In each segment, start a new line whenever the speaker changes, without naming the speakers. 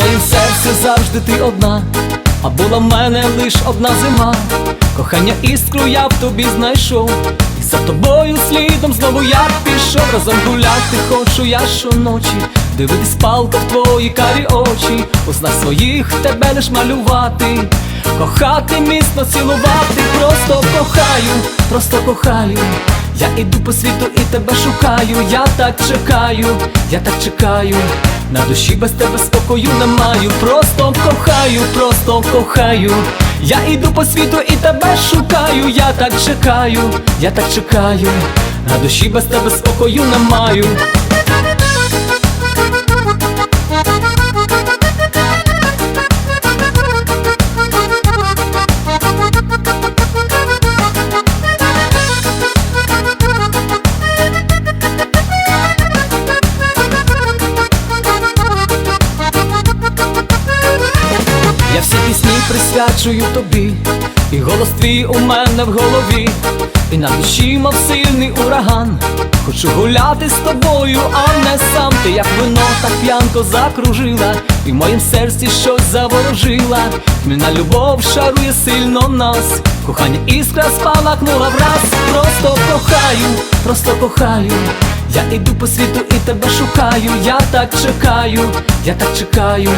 моїм серці завжди ти одна, а була в мене лиш одна зима. Кохання іскру я в тобі знайшов, і за тобою слідом знову я пішов. Разом гуляти хочу я щоночі, дивитись палко в твої карі очі, у снах своїх тебе лиш малювати, кохати міцно цілувати, просто кохаю, просто кохаю. Я іду по світу і тебе шукаю, я так чекаю, я так чекаю, на душі без тебе спокою не маю, просто кохаю, просто кохаю. Я іду по світу і тебе шукаю, я так чекаю, я так чекаю, на душі без тебе спокою не маю. Пісні тобі, і голос твій у мене в голові, і на душі, мов сильний ураган. Хочу гуляти з тобою, а не сам ти, як вино, так п'янко закружила, і в моїм серці щось заворожила. Хмільна любов шарує сильно нас, кохання іскра спалахнула враз. Просто кохаю, просто кохаю. Я іду по світу і тебе шукаю, я так чекаю, я так чекаю,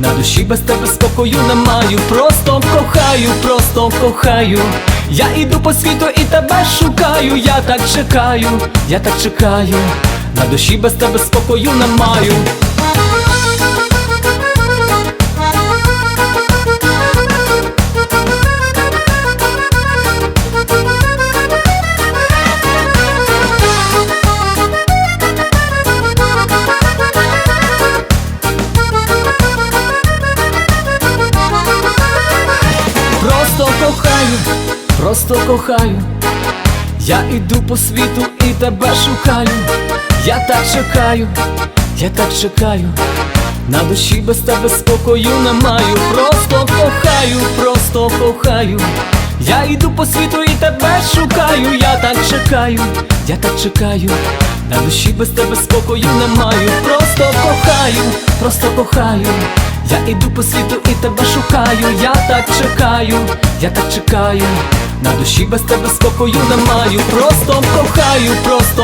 на душі без тебе спокою не маю, просто кохаю, просто кохаю. Я іду по світу і тебе шукаю, я так чекаю, я так чекаю, на душі без тебе спокою не маю. Кохаю, просто кохаю. Я іду по світу і тебе шукаю. Я так чекаю, я так чекаю. На душі без тебе спокою не маю. Просто кохаю, просто кохаю. Я йду по світу і тебе шукаю. Я так чекаю, я так чекаю. На душі без тебе спокою не маю. Просто кохаю, просто кохаю. Я іду по світу і тебе шукаю, я так чекаю, я так чекаю, на душі без тебе спокою не маю, просто кохаю, просто